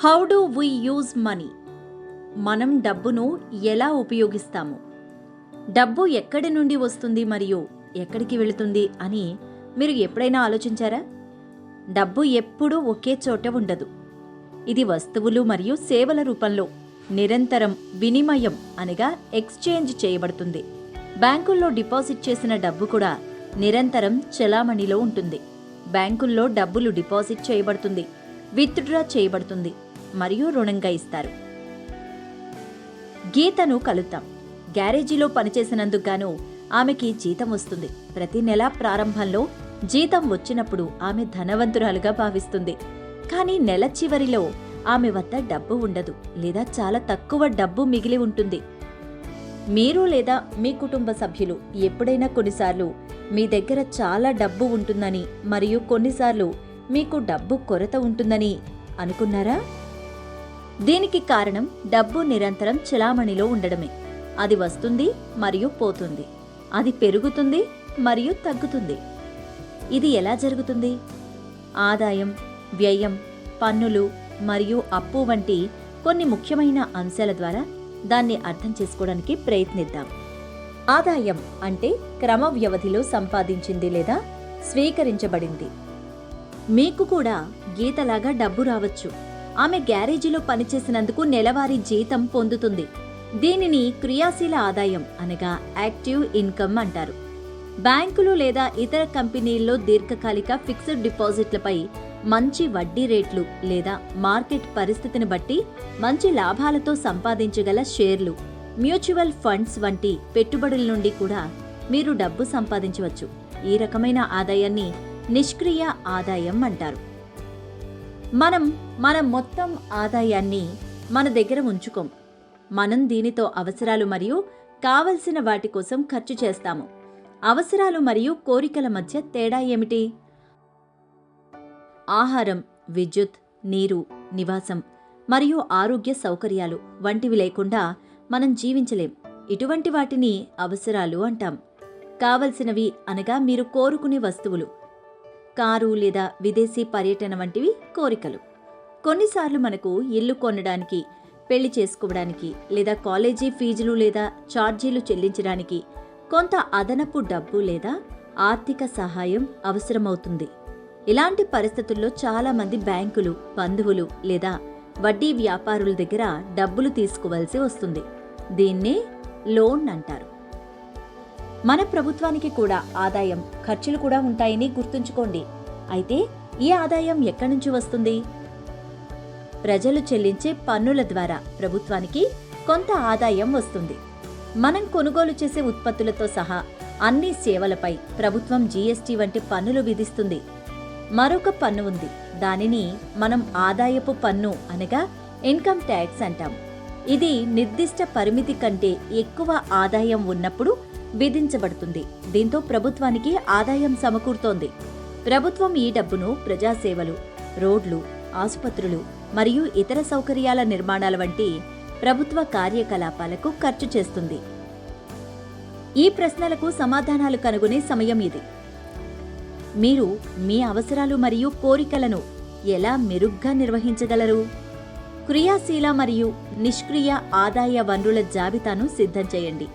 How do we use money మనం డబ్బును ఎలా ఉపయోగిస్తాము? డబ్బు ఎక్కడి నుండి వస్తుంది మరియు ఎక్కడికి వెళుతుంది అని మీరు ఎప్పుడైనా ఆలోచించారా? డబ్బు ఎప్పుడూ ఒకే చోట ఉండదు. ఇది వస్తువులు మరియు సేవల రూపంలో నిరంతరం వినిమయం అనగా ఎక్స్చేంజ్ చేయబడుతుంది. బ్యాంకుల్లో డిపాజిట్ చేసిన డబ్బు కూడా నిరంతరం చెలామణిలో ఉంటుంది. బ్యాంకుల్లో డబ్బులు డిపాజిట్ చేయబడుతుంది విత్డ్రా చేయబడుతుంది. మరియు రుణంగా ఇస్తారు. గీతను కలుద్దాం. గ్యారేజీలో పనిచేసినందుకు గాను ఆమెకి జీతం వస్తుంది. ప్రతి నెల ప్రారంభంలో జీతం వచ్చినప్పుడు ఆమె ధనవంతురాలుగా భావిస్తుంది. కానీ నెల చివరిలో ఆమె వద్ద డబ్బు ఉండదు లేదా చాలా తక్కువ డబ్బు మిగిలి ఉంటుంది. మీరు లేదా మీ కుటుంబ సభ్యులు ఎప్పుడైనా కొన్నిసార్లు మీ దగ్గర చాలా డబ్బు ఉంటుందని మరియు కొన్నిసార్లు మీకు డబ్బు కొరత ఉంటుందని అనుకున్నారా? దీనికి కారణం డబ్బు నిరంతరం చెలామణిలో ఉండడమే. అది వస్తుంది మరియు పోతుంది. అది పెరుగుతుంది మరియు తగ్గుతుంది. ఇది ఎలా జరుగుతుంది? ఆదాయం వ్యయం పన్నులు మరియు అప్పు వంటి కొన్ని ముఖ్యమైన అంశాల ద్వారా దాన్ని అర్థం చేసుకోవడానికి ప్రయత్నిద్దాం. ఆదాయం అంటే క్రమ వ్యవధిలో సంపాదించింది లేదా స్వీకరించబడింది. మీకు కూడా గీతలాగా డబ్బు రావచ్చు. ఆమె గ్యారేజీలో పనిచేసినందుకు నెలవారీ జీతం పొందుతుంది. దీనిని క్రియాశీల ఆదాయం అనగా యాక్టివ్ ఇన్కమ్ అంటారు. బ్యాంకులు లేదా ఇతర కంపెనీల్లో దీర్ఘకాలిక ఫిక్స్డ్ డిపాజిట్లపై మంచి వడ్డీ రేట్లు లేదా మార్కెట్ పరిస్థితిని బట్టి మంచి లాభాలతో సంపాదించగల షేర్లు మ్యూచువల్ ఫండ్స్ వంటి పెట్టుబడుల నుండి కూడా మీరు డబ్బు సంపాదించవచ్చు. ఈ రకమైన ఆదాయాన్ని నిష్క్రియ ఆదాయం అంటారు. మనం మన మొత్తం ఆదాయాన్ని మన దగ్గర ఉంచుకోం. మనం దీనితో అవసరాలు మరియు కావలసిన వాటి కోసం ఖర్చు చేస్తాము. అవసరాలు మరియు కోరికల మధ్య తేడా ఏమిటి? ఆహారం విద్యుత్ నీరు నివాసం మరియు ఆరోగ్య సౌకర్యాలు వంటివి లేకుండా మనం జీవించలేం. ఇటువంటి వాటిని అవసరాలు అంటాం. కావలసినవి అనగా మీరు కోరుకునే వస్తువులు. కారు లేదా విదేశీ పర్యటన వంటివి కోరికలు. కొన్నిసార్లు మనకు ఇల్లు కొనడానికి పెళ్ళి చేసుకోవడానికి లేదా కాలేజీ ఫీజులు లేదా ఛార్జీలు చెల్లించడానికి కొంత అదనపు డబ్బు లేదా ఆర్థిక సహాయం అవసరమవుతుంది. ఇలాంటి పరిస్థితుల్లో చాలామంది బ్యాంకులు బంధువులు లేదా వడ్డీ వ్యాపారుల దగ్గర డబ్బులు తీసుకోవలసి వస్తుంది. దీన్నే లోన్ అంటారు. మన ప్రభుత్వానికి కూడా ఆదాయం ఖర్చులు కూడా ఉంటాయని గుర్తుంచుకోండి. అయితే ఈ ఆదాయం ఎక్కడి నుంచి వస్తుంది? ప్రజలు చెల్లించే పన్నుల ద్వారా ప్రభుత్వానికి కొంత ఆదాయం వస్తుంది. మనం కొనుగోలు చేసే ఉత్పత్తులతో సహా అన్ని సేవలపై ప్రభుత్వం జీఎస్టీ వంటి పన్నులు విధిస్తుంది. మరొక పన్ను ఉంది. దానిని మనం ఆదాయపు పన్ను అనగా ఇన్కమ్ ట్యాక్స్ అంటాం. ఇది నిర్దిష్ట పరిమితి కంటే ఎక్కువ ఆదాయం ఉన్నప్పుడు విధించబడుతుంది. దీంతో ప్రభుత్వానికి ఆదాయం సమకూరుతోంది. ప్రభుత్వం ఈ డబ్బును ప్రజాసేవలు రోడ్లు ఆసుపత్రులు మరియు ఇతర సౌకర్యాల నిర్మాణాల వంటి ప్రభుత్వ కార్యకలాపాలకు ఖర్చు చేస్తుంది. ఈ ప్రశ్నలకు సమాధానాలు కనుగొనే సమయం ఇది. మీరు మీ అవసరాలు మరియు కోరికలను ఎలా మెరుగ్గా నిర్వహించగలరు? క్రియాశీల మరియు నిష్క్రియ ఆదాయ వనరుల జాబితాను సిద్ధం చేయండి.